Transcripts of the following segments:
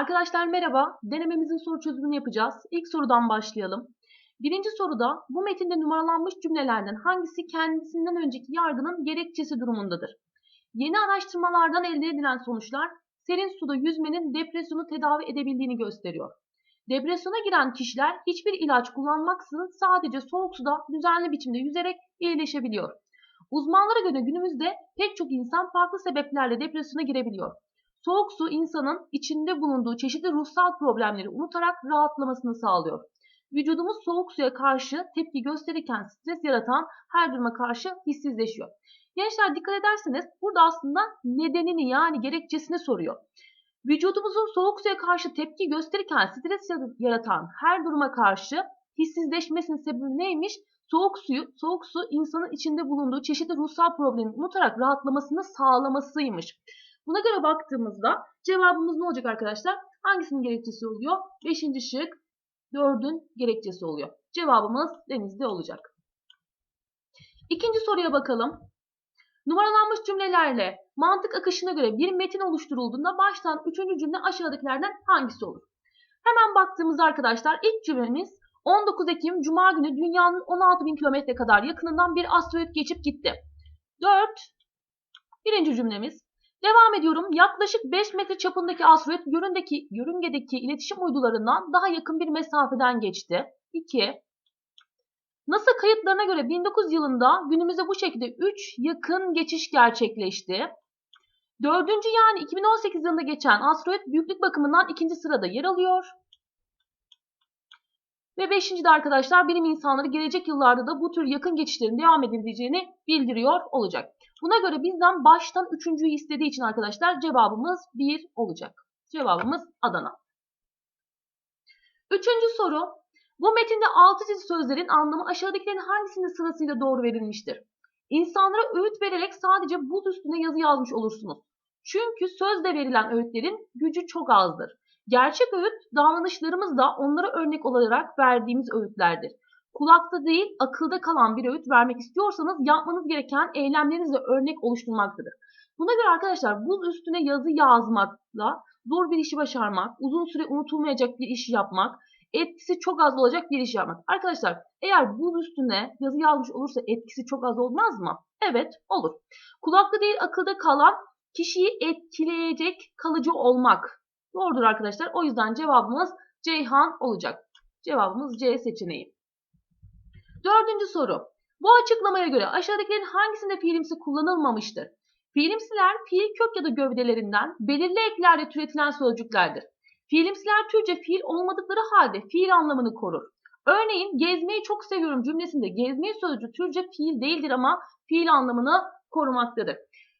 Arkadaşlar merhaba. Denememizin soru çözümünü yapacağız. İlk sorudan başlayalım. Birinci soruda bu metinde numaralanmış cümlelerden hangisi kendisinden önceki yargının gerekçesi durumundadır? Yeni araştırmalardan elde edilen sonuçlar serin suda yüzmenin depresyonu tedavi edebildiğini gösteriyor. Depresyona giren kişiler hiçbir ilaç kullanmaksızın sadece soğuk suda düzenli biçimde yüzerek iyileşebiliyor. Uzmanlara göre günümüzde pek çok insan farklı sebeplerle depresyona girebiliyor. Soğuk su insanın içinde bulunduğu çeşitli ruhsal problemleri unutarak rahatlamasını sağlıyor. Vücudumuz soğuk suya karşı tepki gösterirken stres yaratan her duruma karşı hissizleşiyor. Gençler dikkat ederseniz burada aslında nedenini yani gerekçesini soruyor. Vücudumuzun soğuk suya karşı tepki gösterirken stres yaratan her duruma karşı hissizleşmesinin sebebi neymiş? Soğuk suyu, soğuk su insanın içinde bulunduğu çeşitli ruhsal problemi unutarak rahatlamasını sağlamasıymış. Buna göre baktığımızda cevabımız ne olacak arkadaşlar? Hangisinin gerekçesi oluyor? Beşinci şık dördün gerekçesi oluyor. Cevabımız denizde olacak. İkinci soruya bakalım. Numaralanmış cümlelerle mantık akışına göre bir metin oluşturulduğunda baştan üçüncü cümle aşağıdakilerden hangisi olur? Hemen baktığımızda arkadaşlar ilk cümlemiz 19 Ekim Cuma günü dünyanın 16 bin kilometre kadar yakınından bir asteroid geçip gitti. 4. Birinci cümlemiz Devam ediyorum. Yaklaşık 5 metre çapındaki asteroid yörüngedeki, yörüngedeki iletişim uydularından daha yakın bir mesafeden geçti. 2. NASA kayıtlarına göre 1900 yılında günümüzde bu şekilde 3 yakın geçiş gerçekleşti. Dördüncü yani 2018 yılında geçen asteroid büyüklük bakımından ikinci sırada yer alıyor. Ve beşinci de arkadaşlar bilim insanları gelecek yıllarda da bu tür yakın geçişlerin devam edileceğini bildiriyor olacak. Buna göre bizden baştan üçüncüyü istediği için arkadaşlar cevabımız 1 olacak. Cevabımız Adana. Üçüncü soru. Bu metinde altı çizili sözlerin anlamı aşağıdakilerin hangisinin sırasıyla doğru verilmiştir? İnsanlara öğüt vererek sadece buz üstüne yazı yazmış olursunuz. Çünkü sözde verilen öğütlerin gücü çok azdır. Gerçek öğüt davranışlarımızda onlara örnek olarak verdiğimiz öğütlerdir. Kulakta değil akılda kalan bir öğüt vermek istiyorsanız yapmanız gereken eylemlerinizle örnek oluşturmaktadır. Buna göre arkadaşlar buz üstüne yazı yazmakla zor bir işi başarmak, uzun süre unutulmayacak bir işi yapmak, etkisi çok az olacak bir iş yapmak. Arkadaşlar eğer buz üstüne yazı yazmış olursa etkisi çok az olmaz mı? Evet olur. Kulakta değil akılda kalan kişiyi etkileyecek kalıcı olmak. Doğrudur arkadaşlar. O yüzden cevabımız Ceyhan olacak. Cevabımız C seçeneği. Dördüncü soru. Bu açıklamaya göre aşağıdakilerin hangisinde fiilimsi kullanılmamıştır? Fiilimsiler fiil kök ya da gövdelerinden belirli eklerle türetilen sözcüklerdir. Fiilimsiler Türkçe fiil olmadıkları halde fiil anlamını korur. Örneğin gezmeyi çok seviyorum cümlesinde gezmeyi sözcüğü Türkçe fiil değildir ama fiil anlamını korumaktadır.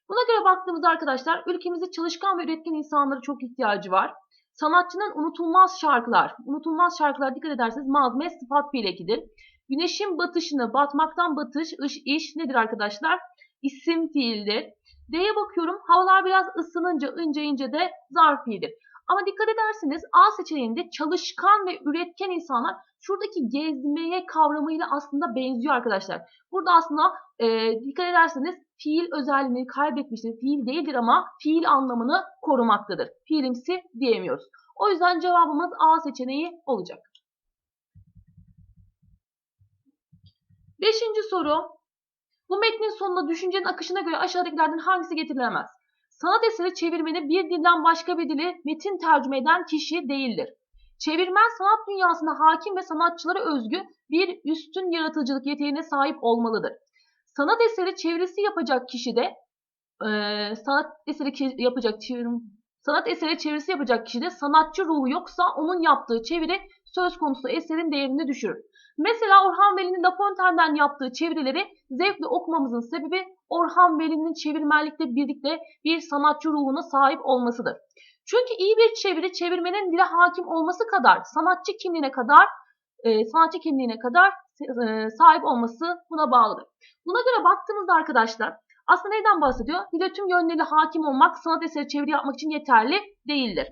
Buna göre baktığımızda arkadaşlar ülkemizde çalışkan ve üretken insanlara çok ihtiyacı var. Sanatçının unutulmaz şarkılar, unutulmaz şarkılar dikkat ederseniz mazme sıfat fiil ekidir. Güneşin batışını, batmaktan batış, ış, iş nedir arkadaşlar? İsim fiildir. D'ye bakıyorum. Havalar biraz ısınınca, ince ince de zarf fiildir. Ama dikkat ederseniz A seçeneğinde çalışkan ve üretken insanlar şuradaki gezmeye kavramıyla aslında benziyor arkadaşlar. Burada aslında e, dikkat ederseniz fiil özelliğini kaybetmiştir. Fiil değildir ama fiil anlamını korumaktadır. Fiilimsi diyemiyoruz. O yüzden cevabımız A seçeneği olacak. Beşinci soru. Bu metnin sonunda düşüncenin akışına göre aşağıdakilerden hangisi getirilemez? Sanat eseri çevirmeni bir dilden başka bir dili metin tercüme eden kişi değildir. Çevirmen sanat dünyasına hakim ve sanatçılara özgü bir üstün yaratıcılık yeteneğine sahip olmalıdır. Sanat eseri çevirisi yapacak kişi de e, sanat eseri yapacak çevirim sanat eseri çevirisi yapacak kişi de sanatçı ruhu yoksa onun yaptığı çeviri söz konusu eserin değerini düşürür. Mesela Orhan Veli'nin La Fontaine'den yaptığı çevirileri zevkle okumamızın sebebi Orhan Veli'nin çevirmenlikle birlikte bir sanatçı ruhuna sahip olmasıdır. Çünkü iyi bir çeviri çevirmenin dile hakim olması kadar sanatçı kimliğine kadar e, sanatçı kimliğine kadar e, sahip olması buna bağlıdır. Buna göre baktığımızda arkadaşlar aslında neyden bahsediyor? Dile tüm yönleriyle hakim olmak sanat eseri çeviri yapmak için yeterli değildir.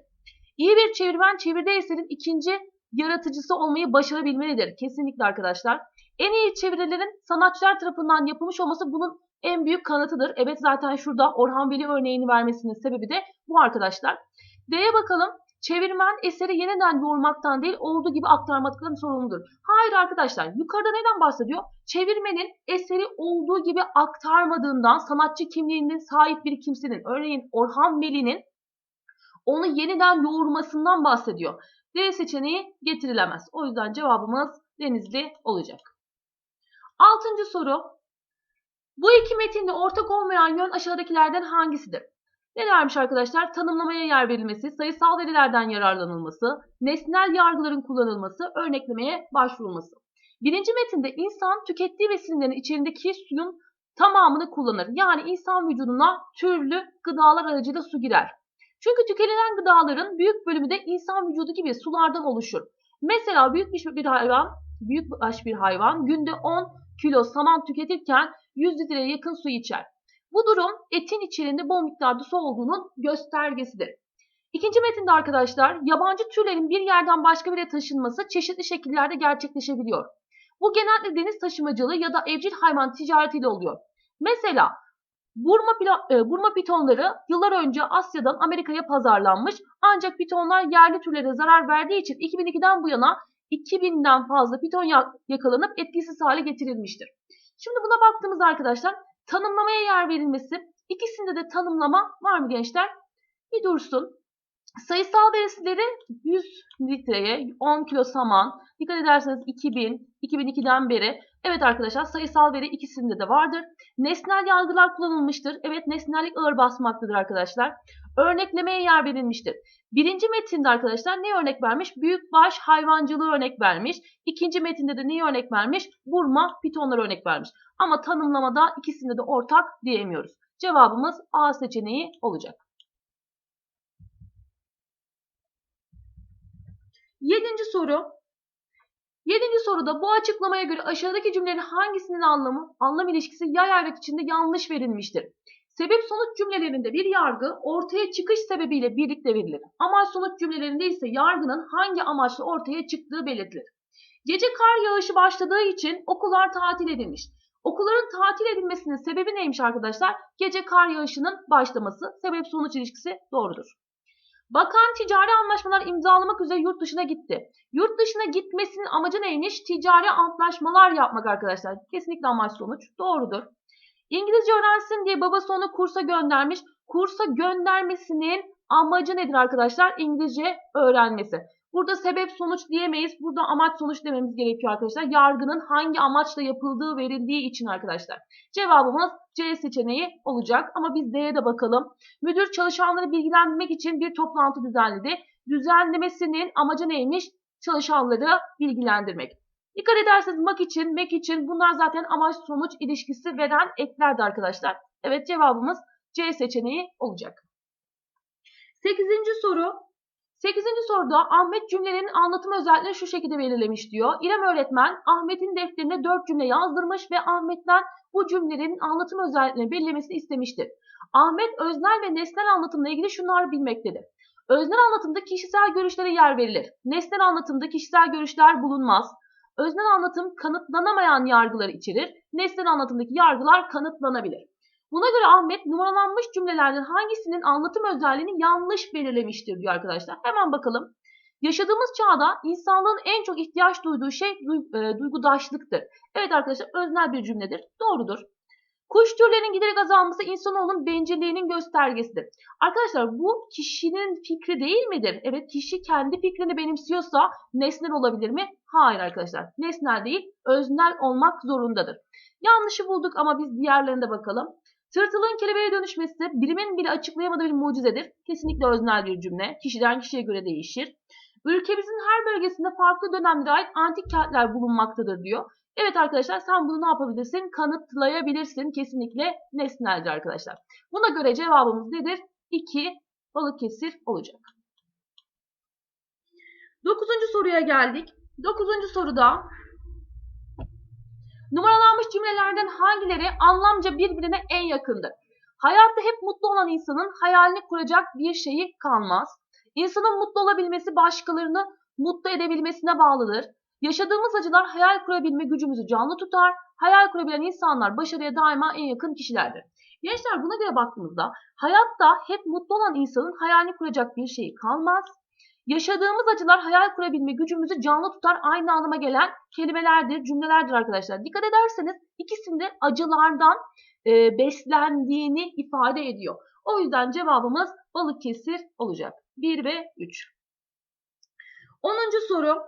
İyi bir çevirmen çevirdiği eserin ikinci yaratıcısı olmayı başarabilmelidir. Kesinlikle arkadaşlar. En iyi çevirilerin sanatçılar tarafından yapılmış olması bunun en büyük kanıtıdır. Evet zaten şurada Orhan Veli örneğini vermesinin sebebi de bu arkadaşlar. D'ye bakalım. Çevirmen eseri yeniden yoğurmaktan değil olduğu gibi aktarmaktan sorumludur. Hayır arkadaşlar yukarıda neden bahsediyor? Çevirmenin eseri olduğu gibi aktarmadığından sanatçı kimliğinin sahip bir kimsenin örneğin Orhan Veli'nin onu yeniden yoğurmasından bahsediyor. D seçeneği getirilemez. O yüzden cevabımız Denizli olacak. Altıncı soru. Bu iki metinde ortak olmayan yön aşağıdakilerden hangisidir? Ne dermiş arkadaşlar? Tanımlamaya yer verilmesi, sayısal verilerden yararlanılması, nesnel yargıların kullanılması, örneklemeye başvurulması. Birinci metinde insan tükettiği besinlerin içerisindeki suyun tamamını kullanır. Yani insan vücuduna türlü gıdalar aracıyla su girer. Çünkü tüketilen gıdaların büyük bölümü de insan vücudu gibi sulardan oluşur. Mesela büyük bir hayvan, büyük bir hayvan günde 10 kilo saman tüketirken 100 litreye yakın su içer. Bu durum etin içerisinde bol miktarda su olduğunun göstergesidir. İkinci metinde arkadaşlar yabancı türlerin bir yerden başka bir taşınması çeşitli şekillerde gerçekleşebiliyor. Bu genellikle deniz taşımacılığı ya da evcil hayvan ticaretiyle oluyor. Mesela Burma, e, Burma pitonları yıllar önce Asya'dan Amerika'ya pazarlanmış ancak pitonlar yerli türlere zarar verdiği için 2002'den bu yana 2000'den fazla piton yakalanıp etkisiz hale getirilmiştir. Şimdi buna baktığımız arkadaşlar tanımlamaya yer verilmesi ikisinde de tanımlama var mı gençler? Bir dursun. Sayısal verisileri 100 litreye 10 kilo saman. Dikkat ederseniz 2000, 2002'den beri. Evet arkadaşlar sayısal veri ikisinde de vardır. Nesnel yargılar kullanılmıştır. Evet nesnellik ağır basmaktadır arkadaşlar. Örneklemeye yer verilmiştir. Birinci metinde arkadaşlar ne örnek vermiş? Büyükbaş hayvancılığı örnek vermiş. İkinci metinde de neyi örnek vermiş? Burma, pitonlar örnek vermiş. Ama tanımlamada ikisinde de ortak diyemiyoruz. Cevabımız A seçeneği olacak. Yedinci soru. Yedinci soruda bu açıklamaya göre aşağıdaki cümlenin hangisinin anlamı, anlam ilişkisi yay ayret içinde yanlış verilmiştir? Sebep sonuç cümlelerinde bir yargı ortaya çıkış sebebiyle birlikte verilir. Amaç sonuç cümlelerinde ise yargının hangi amaçla ortaya çıktığı belirtilir. Gece kar yağışı başladığı için okullar tatil edilmiş. Okulların tatil edilmesinin sebebi neymiş arkadaşlar? Gece kar yağışının başlaması. Sebep sonuç ilişkisi doğrudur. Bakan ticari anlaşmalar imzalamak üzere yurt dışına gitti. Yurt dışına gitmesinin amacı neymiş? Ticari antlaşmalar yapmak arkadaşlar. Kesinlikle amaç sonuç. Doğrudur. İngilizce öğrensin diye babası onu kursa göndermiş. Kursa göndermesinin amacı nedir arkadaşlar? İngilizce öğrenmesi. Burada sebep sonuç diyemeyiz. Burada amaç sonuç dememiz gerekiyor arkadaşlar. Yargının hangi amaçla yapıldığı verildiği için arkadaşlar. Cevabımız C seçeneği olacak. Ama biz D'ye de bakalım. Müdür çalışanları bilgilendirmek için bir toplantı düzenledi. Düzenlemesinin amacı neymiş? Çalışanları bilgilendirmek. Dikkat ederseniz mak için, mek için bunlar zaten amaç sonuç ilişkisi veren eklerdi arkadaşlar. Evet cevabımız C seçeneği olacak. Sekizinci soru. Sekizinci soruda Ahmet cümlelerinin anlatım özelliğini şu şekilde belirlemiş diyor. İrem öğretmen Ahmet'in defterine dört cümle yazdırmış ve Ahmet'ten bu cümlelerin anlatım özelliklerini belirlemesini istemiştir. Ahmet öznel ve nesnel anlatımla ilgili şunları bilmektedir. Öznel anlatımda kişisel görüşlere yer verilir. Nesnel anlatımda kişisel görüşler bulunmaz. Öznel anlatım kanıtlanamayan yargıları içerir. Nesnel anlatımdaki yargılar kanıtlanabilir. Buna göre Ahmet numaralanmış cümlelerden hangisinin anlatım özelliğini yanlış belirlemiştir diyor arkadaşlar. Hemen bakalım. Yaşadığımız çağda insanlığın en çok ihtiyaç duyduğu şey e, duygudaşlıktır. Evet arkadaşlar öznel bir cümledir. Doğrudur. Kuş türlerinin giderek azalması insanoğlunun bencilliğinin göstergesidir. Arkadaşlar bu kişinin fikri değil midir? Evet kişi kendi fikrini benimsiyorsa nesnel olabilir mi? Hayır arkadaşlar. Nesnel değil, öznel olmak zorundadır. Yanlışı bulduk ama biz diğerlerine bakalım. Tırtılın kelebeğe dönüşmesi bilimin bile açıklayamadığı bir mucizedir. Kesinlikle öznel bir cümle. Kişiden kişiye göre değişir. Ülkemizin her bölgesinde farklı dönemlere ait antik kentler bulunmaktadır diyor. Evet arkadaşlar sen bunu ne yapabilirsin? Kanıtlayabilirsin. Kesinlikle nesneldir arkadaşlar. Buna göre cevabımız nedir? 2 Balıkesir olacak. Dokuzuncu soruya geldik. Dokuzuncu soruda numaralanmış cümlelerden hangileri anlamca birbirine en yakındır? Hayatta hep mutlu olan insanın hayalini kuracak bir şeyi kalmaz. İnsanın mutlu olabilmesi başkalarını mutlu edebilmesine bağlıdır. Yaşadığımız acılar hayal kurabilme gücümüzü canlı tutar. Hayal kurabilen insanlar başarıya daima en yakın kişilerdir. Gençler buna göre baktığımızda hayatta hep mutlu olan insanın hayalini kuracak bir şeyi kalmaz. Yaşadığımız acılar hayal kurabilme gücümüzü canlı tutar aynı anlama gelen kelimelerdir, cümlelerdir arkadaşlar. Dikkat ederseniz ikisinde acılardan e, beslendiğini ifade ediyor. O yüzden cevabımız Balıkesir olacak. 1 ve 3. 10. soru.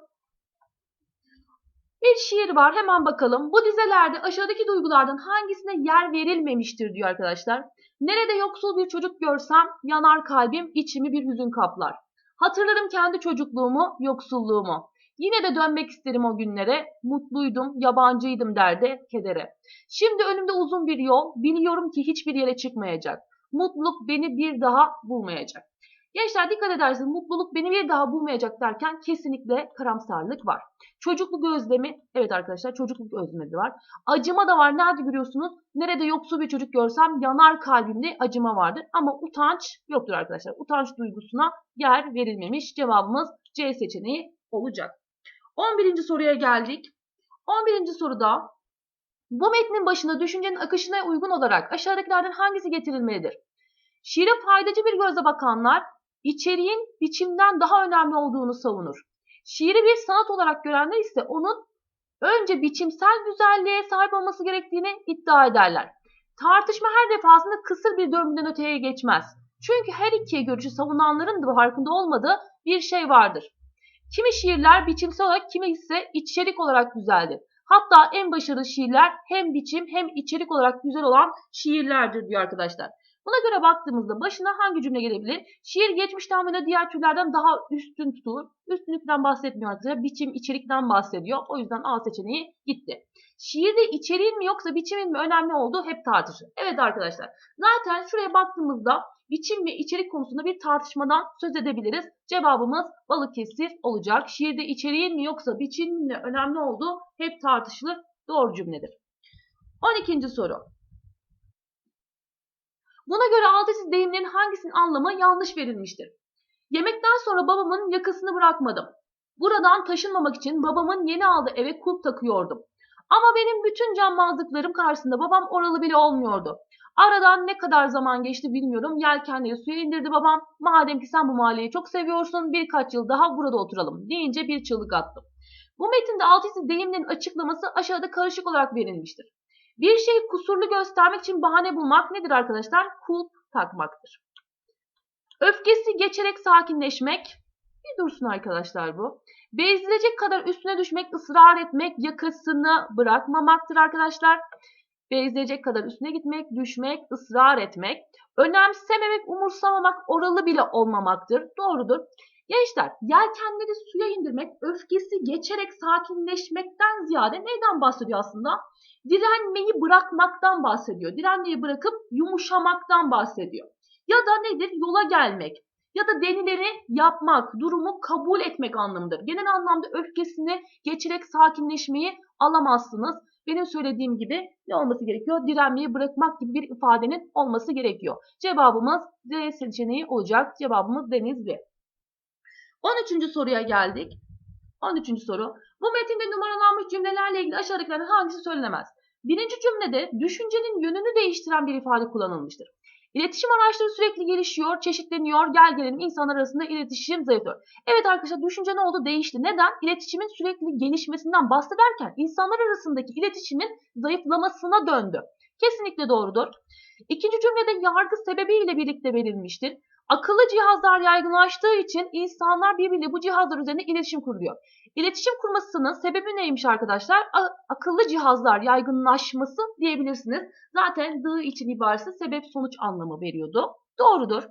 Bir şiir var hemen bakalım. Bu dizelerde aşağıdaki duygulardan hangisine yer verilmemiştir diyor arkadaşlar. Nerede yoksul bir çocuk görsem yanar kalbim içimi bir hüzün kaplar. Hatırlarım kendi çocukluğumu, yoksulluğumu. Yine de dönmek isterim o günlere. Mutluydum, yabancıydım derde, kedere. Şimdi önümde uzun bir yol. Biliyorum ki hiçbir yere çıkmayacak. Mutluluk beni bir daha bulmayacak. Gençler dikkat ederseniz mutluluk beni bir daha bulmayacak derken kesinlikle karamsarlık var. Çocukluk özlemi, evet arkadaşlar çocukluk özlemi var. Acıma da var. Nerede görüyorsunuz? Nerede yoksul bir çocuk görsem yanar kalbimde acıma vardır. Ama utanç yoktur arkadaşlar. Utanç duygusuna yer verilmemiş. Cevabımız C seçeneği olacak. 11. soruya geldik. 11. soruda bu metnin başında düşüncenin akışına uygun olarak aşağıdakilerden hangisi getirilmelidir? Şiire faydacı bir gözle bakanlar içeriğin biçimden daha önemli olduğunu savunur. Şiiri bir sanat olarak görenler ise onun önce biçimsel güzelliğe sahip olması gerektiğini iddia ederler. Tartışma her defasında kısır bir döngüden öteye geçmez. Çünkü her iki görüşü savunanların da farkında olmadığı bir şey vardır. Kimi şiirler biçimsel olarak, kimi ise içerik olarak güzeldir. Hatta en başarılı şiirler hem biçim hem içerik olarak güzel olan şiirlerdir diyor arkadaşlar. Buna göre baktığımızda başına hangi cümle gelebilir? Şiir geçmişten beri diğer türlerden daha üstün tutulur. Üstünlükten bahsetmiyor arkadaşlar. Biçim, içerikten bahsediyor. O yüzden A seçeneği gitti. Şiirde içeriğin mi yoksa biçimin mi önemli olduğu hep tartışılır. Evet arkadaşlar. Zaten şuraya baktığımızda biçim ve içerik konusunda bir tartışmadan söz edebiliriz. Cevabımız Balıkesir olacak. Şiirde içeriğin mi yoksa biçimin mi önemli olduğu hep tartışılır. Doğru cümledir. 12. soru. Buna göre altı deyimlerin hangisinin anlamı yanlış verilmiştir? Yemekten sonra babamın yakasını bırakmadım. Buradan taşınmamak için babamın yeni aldığı eve kulp takıyordum. Ama benim bütün cambazlıklarım karşısında babam oralı bile olmuyordu. Aradan ne kadar zaman geçti bilmiyorum. Yelkenleri suya indirdi babam. Madem ki sen bu mahalleyi çok seviyorsun birkaç yıl daha burada oturalım deyince bir çığlık attım. Bu metinde altı deyimlerin açıklaması aşağıda karışık olarak verilmiştir. Bir şeyi kusurlu göstermek için bahane bulmak nedir arkadaşlar? Kulp takmaktır. Öfkesi geçerek sakinleşmek. Bir dursun arkadaşlar bu. Bezilecek kadar üstüne düşmek, ısrar etmek, yakasını bırakmamaktır arkadaşlar. Bezilecek kadar üstüne gitmek, düşmek, ısrar etmek. Önemsememek, umursamamak, oralı bile olmamaktır. Doğrudur. Gençler, yelkenleri suya indirmek, öfkesi geçerek sakinleşmekten ziyade neyden bahsediyor aslında? direnmeyi bırakmaktan bahsediyor. Direnmeyi bırakıp yumuşamaktan bahsediyor. Ya da nedir? Yola gelmek ya da denileri yapmak, durumu kabul etmek anlamıdır. Genel anlamda öfkesini geçerek sakinleşmeyi alamazsınız. Benim söylediğim gibi ne olması gerekiyor? Direnmeyi bırakmak gibi bir ifadenin olması gerekiyor. Cevabımız D seçeneği olacak. Cevabımız Denizli. 13. soruya geldik. 13. soru. Bu metinde numaralanmış cümlelerle ilgili aşağıdakilerden hangisi söylenemez? Birinci cümlede düşüncenin yönünü değiştiren bir ifade kullanılmıştır. İletişim araçları sürekli gelişiyor, çeşitleniyor, gel gelelim insanlar arasında iletişim zayıflıyor. Evet arkadaşlar düşünce ne oldu? Değişti. Neden? İletişimin sürekli gelişmesinden bahsederken insanlar arasındaki iletişimin zayıflamasına döndü. Kesinlikle doğrudur. İkinci cümlede yargı sebebiyle birlikte verilmiştir. Akıllı cihazlar yaygınlaştığı için insanlar birbiriyle bu cihazlar üzerinde iletişim kuruyor. İletişim kurmasının sebebi neymiş arkadaşlar? A- akıllı cihazlar yaygınlaşması diyebilirsiniz. Zaten the için ibaresi sebep sonuç anlamı veriyordu. Doğrudur.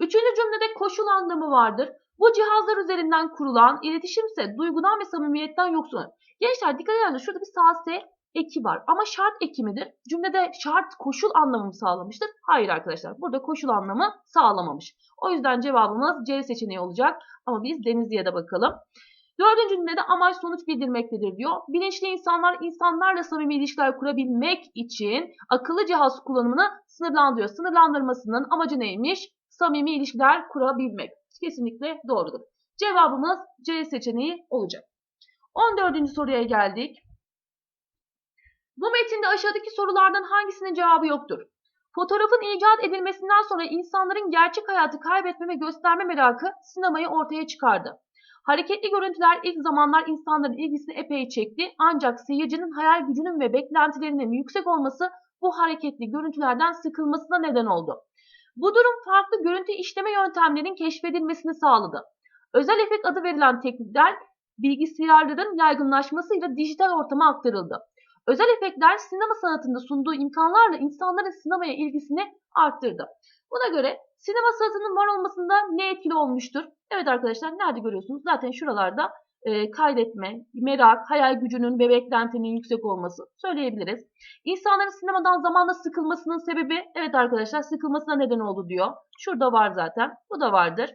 Üçüncü cümlede koşul anlamı vardır. Bu cihazlar üzerinden kurulan iletişim ise duygudan ve samimiyetten yoksun. Gençler dikkat edin şurada bir sase eki var. Ama şart eki midir? Cümlede şart koşul anlamı sağlamıştır? Hayır arkadaşlar. Burada koşul anlamı sağlamamış. O yüzden cevabımız C seçeneği olacak. Ama biz Denizli'ye de bakalım. Dördüncü cümlede amaç sonuç bildirmektedir diyor. Bilinçli insanlar insanlarla samimi ilişkiler kurabilmek için akıllı cihaz kullanımını sınırlandırıyor. Sınırlandırmasının amacı neymiş? Samimi ilişkiler kurabilmek. Kesinlikle doğrudur. Cevabımız C seçeneği olacak. 14. soruya geldik. Bu metinde aşağıdaki sorulardan hangisinin cevabı yoktur? Fotoğrafın icat edilmesinden sonra insanların gerçek hayatı kaybetme ve gösterme merakı sinemayı ortaya çıkardı. Hareketli görüntüler ilk zamanlar insanların ilgisini epey çekti ancak seyircinin hayal gücünün ve beklentilerinin yüksek olması bu hareketli görüntülerden sıkılmasına neden oldu. Bu durum farklı görüntü işleme yöntemlerinin keşfedilmesini sağladı. Özel efekt adı verilen teknikler bilgisayarların yaygınlaşmasıyla dijital ortama aktarıldı. Özel efektler sinema sanatında sunduğu imkanlarla insanların sinemaya ilgisini arttırdı. Buna göre sinema sanatının var olmasında ne etkili olmuştur? Evet arkadaşlar nerede görüyorsunuz? Zaten şuralarda e, kaydetme, merak, hayal gücünün ve beklentinin yüksek olması söyleyebiliriz. İnsanların sinemadan zamanla sıkılmasının sebebi evet arkadaşlar sıkılmasına neden oldu diyor. Şurada var zaten. Bu da vardır.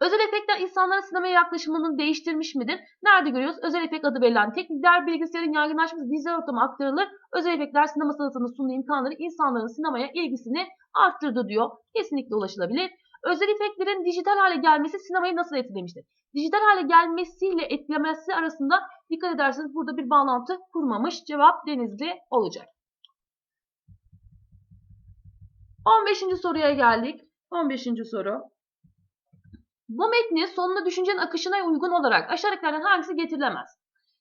Özel efektler insanların sinemaya yaklaşımını değiştirmiş midir? Nerede görüyoruz? Özel efekt adı verilen teknikler bilgisayarın yaygınlaşması dijital ortama aktarılır. Özel efektler sinema sanatının sunduğu imkanları insanların sinemaya ilgisini arttırdı diyor. Kesinlikle ulaşılabilir. Özel efektlerin dijital hale gelmesi sinemayı nasıl etkilemiştir? Dijital hale gelmesiyle etkilemesi arasında dikkat ederseniz burada bir bağlantı kurmamış. Cevap Denizli olacak. 15. soruya geldik. 15. soru. Bu metni sonunda düşüncenin akışına uygun olarak aşağıdakilerden hangisi getirilemez?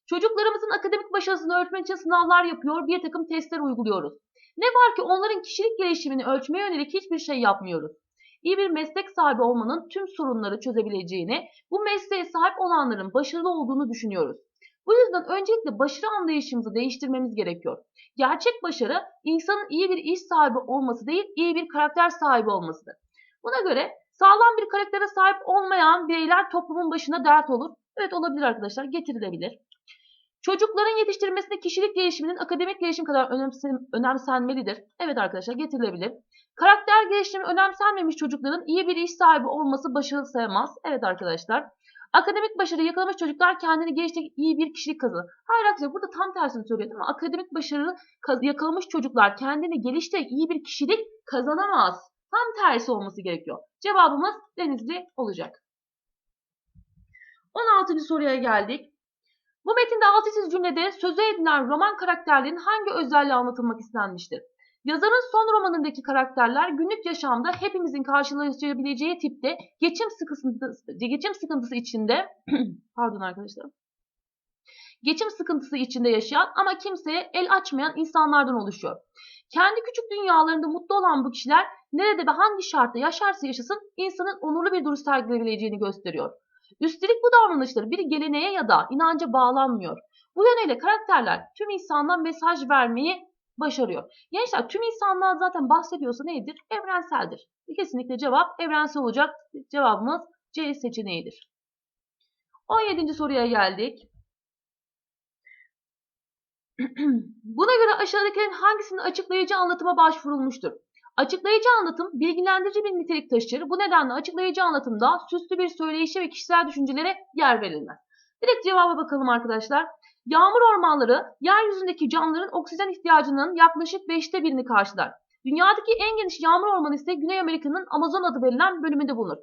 Çocuklarımızın akademik başarısını ölçmek için sınavlar yapıyor, bir takım testler uyguluyoruz. Ne var ki onların kişilik gelişimini ölçmeye yönelik hiçbir şey yapmıyoruz. İyi bir meslek sahibi olmanın tüm sorunları çözebileceğini, bu mesleğe sahip olanların başarılı olduğunu düşünüyoruz. Bu yüzden öncelikle başarı anlayışımızı değiştirmemiz gerekiyor. Gerçek başarı insanın iyi bir iş sahibi olması değil, iyi bir karakter sahibi olmasıdır. Buna göre Sağlam bir karaktere sahip olmayan bireyler toplumun başına dert olur. Evet olabilir arkadaşlar getirilebilir. Çocukların yetiştirilmesinde kişilik gelişiminin akademik gelişim kadar önemsenmelidir. Evet arkadaşlar getirilebilir. Karakter gelişimi önemsenmemiş çocukların iyi bir iş sahibi olması başarılı sayamaz. Evet arkadaşlar. Akademik başarı yakalamış çocuklar kendini geliştirip iyi bir kişilik kazanır. Hayır arkadaşlar burada tam tersini söylüyor değil mi? Akademik başarı yakalamış çocuklar kendini geliştirip iyi bir kişilik kazanamaz. Tam tersi olması gerekiyor. Cevabımız Denizli olacak. 16. soruya geldik. Bu metinde alt çiz cümlede söze edilen roman karakterlerin hangi özelliği anlatılmak istenmiştir? Yazarın son romanındaki karakterler günlük yaşamda hepimizin karşılaşabileceği tipte geçim sıkıntısı, geçim sıkıntısı içinde pardon arkadaşlar geçim sıkıntısı içinde yaşayan ama kimseye el açmayan insanlardan oluşuyor. Kendi küçük dünyalarında mutlu olan bu kişiler nerede ve hangi şartta yaşarsa yaşasın insanın onurlu bir duruş sergileyebileceğini gösteriyor. Üstelik bu davranışları bir geleneğe ya da inanca bağlanmıyor. Bu yönüyle karakterler tüm insandan mesaj vermeyi başarıyor. Gençler tüm insanlığa zaten bahsediyorsa nedir? Evrenseldir. Kesinlikle cevap evrensel olacak. Cevabımız C seçeneğidir. 17. soruya geldik. Buna göre aşağıdakilerin hangisinin açıklayıcı anlatıma başvurulmuştur? Açıklayıcı anlatım bilgilendirici bir nitelik taşır. Bu nedenle açıklayıcı anlatımda süslü bir söyleyişe ve kişisel düşüncelere yer verilmez. Direkt cevaba bakalım arkadaşlar. Yağmur ormanları yeryüzündeki canlıların oksijen ihtiyacının yaklaşık 5'te birini karşılar. Dünyadaki en geniş yağmur ormanı ise Güney Amerika'nın Amazon adı verilen bölümünde bulunur.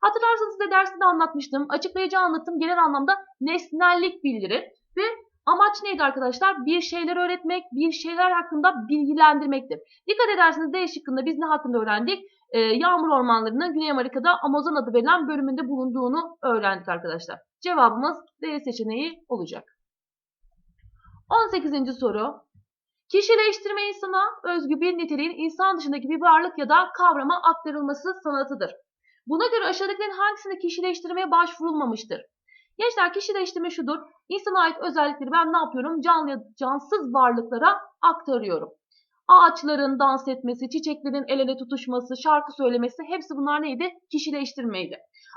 Hatırlarsanız size dersinde anlatmıştım. Açıklayıcı anlatım genel anlamda nesnellik bildirir ve Amaç neydi arkadaşlar? Bir şeyler öğretmek, bir şeyler hakkında bilgilendirmektir. Dikkat ederseniz D şıkkında biz ne hakkında öğrendik? Ee, yağmur ormanlarının Güney Amerika'da Amazon adı verilen bölümünde bulunduğunu öğrendik arkadaşlar. Cevabımız D seçeneği olacak. 18. soru. Kişileştirme insana özgü bir niteliğin insan dışındaki bir varlık ya da kavrama aktarılması sanatıdır. Buna göre aşağıdakilerin hangisinde kişileştirmeye başvurulmamıştır? Gençler kişileştirme şudur. İnsana ait özellikleri ben ne yapıyorum? Canlı cansız varlıklara aktarıyorum. Ağaçların dans etmesi, çiçeklerin el ele tutuşması, şarkı söylemesi hepsi bunlar neydi? Kişileştirmeydi.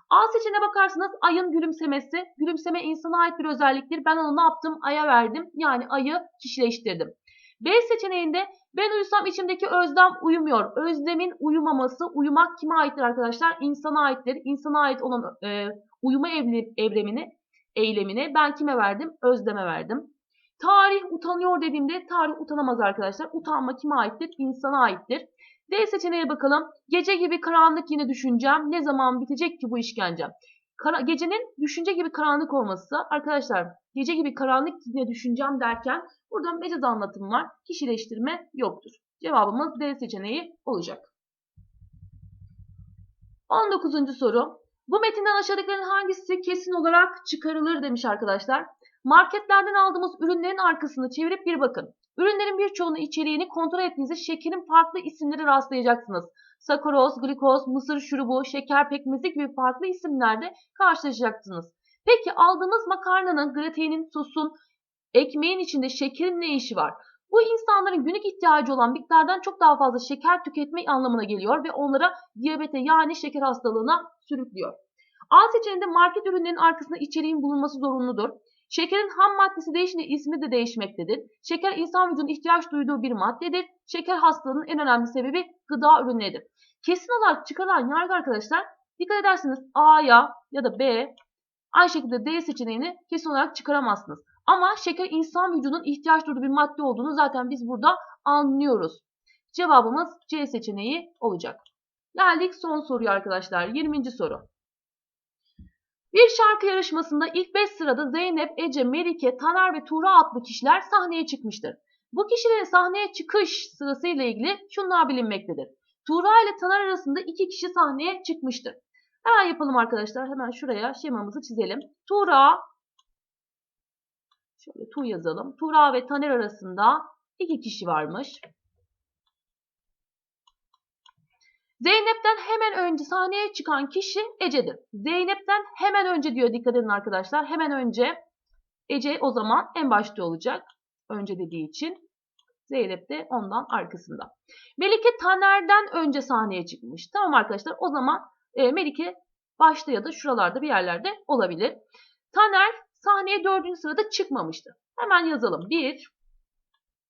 A seçeneğine bakarsanız ayın gülümsemesi. Gülümseme insana ait bir özelliktir. Ben onu ne yaptım? Aya verdim. Yani ayı kişileştirdim. B seçeneğinde ben uyusam içimdeki özlem uyumuyor. Özlemin uyumaması, uyumak kime aittir arkadaşlar? İnsana aittir. İnsana ait olan e, uyuma evremini, eylemini ben kime verdim? Özleme verdim. Tarih utanıyor dediğimde tarih utanamaz arkadaşlar. Utanma kime aittir? İnsana aittir. D seçeneğe bakalım. Gece gibi karanlık yine düşüneceğim. Ne zaman bitecek ki bu işkencem? Kara, gecenin düşünce gibi karanlık olması arkadaşlar gece gibi karanlık yine düşüneceğim derken burada mecaz anlatım var. Kişileştirme yoktur. Cevabımız D seçeneği olacak. 19. soru. Bu metinden aşağıdakilerin hangisi kesin olarak çıkarılır demiş arkadaşlar. Marketlerden aldığımız ürünlerin arkasını çevirip bir bakın. Ürünlerin birçoğunu içeriğini kontrol ettiğinizde şekerin farklı isimleri rastlayacaksınız. Sakroz, glikoz, mısır şurubu, şeker pekmezi gibi farklı isimlerde karşılaşacaksınız. Peki aldığımız makarnanın, gratenin, sosun, ekmeğin içinde şekerin ne işi var? Bu insanların günlük ihtiyacı olan miktardan çok daha fazla şeker tüketmek anlamına geliyor ve onlara diyabete yani şeker hastalığına sürüklüyor. A seçeneğinde market ürünlerinin arkasında içeriğin bulunması zorunludur. Şekerin ham maddesi değişince ismi de değişmektedir. Şeker insan vücudunun ihtiyaç duyduğu bir maddedir. Şeker hastalığının en önemli sebebi gıda ürünleridir. Kesin olarak çıkarılan yargı arkadaşlar dikkat ederseniz A'ya ya da B aynı şekilde D seçeneğini kesin olarak çıkaramazsınız. Ama şeker insan vücudunun ihtiyaç duyduğu bir madde olduğunu zaten biz burada anlıyoruz. Cevabımız C seçeneği olacak. Geldik son soruya arkadaşlar. 20. soru. Bir şarkı yarışmasında ilk 5 sırada Zeynep, Ece, Melike, Taner ve Tuğra adlı kişiler sahneye çıkmıştır. Bu kişilerin sahneye çıkış sırasıyla ilgili şunlar bilinmektedir. Tuğra ile Taner arasında iki kişi sahneye çıkmıştır. Hemen yapalım arkadaşlar. Hemen şuraya şemamızı çizelim. Tuğra Şöyle tu yazalım. Tuğra ve Taner arasında iki kişi varmış. Zeynep'ten hemen önce sahneye çıkan kişi Ece'dir. Zeynep'ten hemen önce diyor dikkat edin arkadaşlar. Hemen önce Ece o zaman en başta olacak. Önce dediği için. Zeynep de ondan arkasında. Melike Taner'den önce sahneye çıkmış. Tamam arkadaşlar o zaman e, Melike başta ya da şuralarda bir yerlerde olabilir. Taner sahneye dördüncü sırada çıkmamıştı. Hemen yazalım. 1,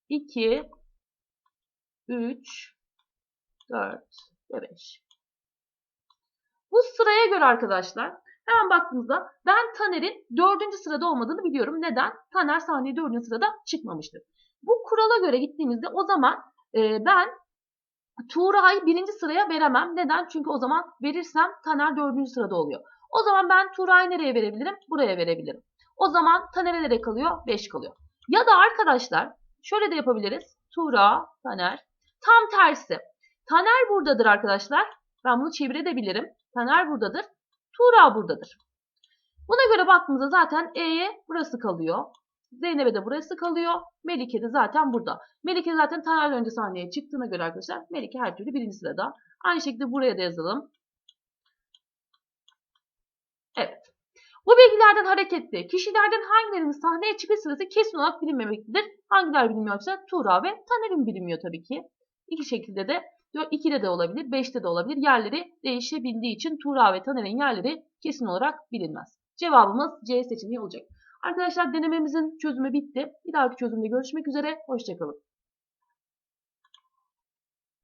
2, 3, 4 ve 5. Bu sıraya göre arkadaşlar hemen baktığımızda ben Taner'in dördüncü sırada olmadığını biliyorum. Neden? Taner sahneye dördüncü sırada çıkmamıştı. Bu kurala göre gittiğimizde o zaman e, ben Tuğra'yı birinci sıraya veremem. Neden? Çünkü o zaman verirsem Taner dördüncü sırada oluyor. O zaman ben Tuğra'yı nereye verebilirim? Buraya verebilirim. O zaman Taner'e nereye kalıyor? 5 kalıyor. Ya da arkadaşlar şöyle de yapabiliriz. Tuğra, Taner. Tam tersi. Taner buradadır arkadaşlar. Ben bunu çevirebilirim. Taner buradadır. Tuğra buradadır. Buna göre baktığımızda zaten E'ye burası kalıyor. Zeynep'e de burası kalıyor. Melike de zaten burada. Melike zaten Taner'den önce sahneye çıktığına göre arkadaşlar Melike her türlü birinci sırada. Aynı şekilde buraya da yazalım. Evet. Bu bilgilerden hareketle kişilerden hangilerinin sahneye çıkış sırası kesin olarak bilinmemektedir. Hangiler bilinmiyorsa Tuğra ve Taner'in bilinmiyor tabii ki. İki şekilde de 2'de de olabilir, 5'te de olabilir. Yerleri değişebildiği için Tuğra ve Taner'in yerleri kesin olarak bilinmez. Cevabımız C seçeneği olacak. Arkadaşlar denememizin çözümü bitti. Bir dahaki çözümde görüşmek üzere. Hoşçakalın.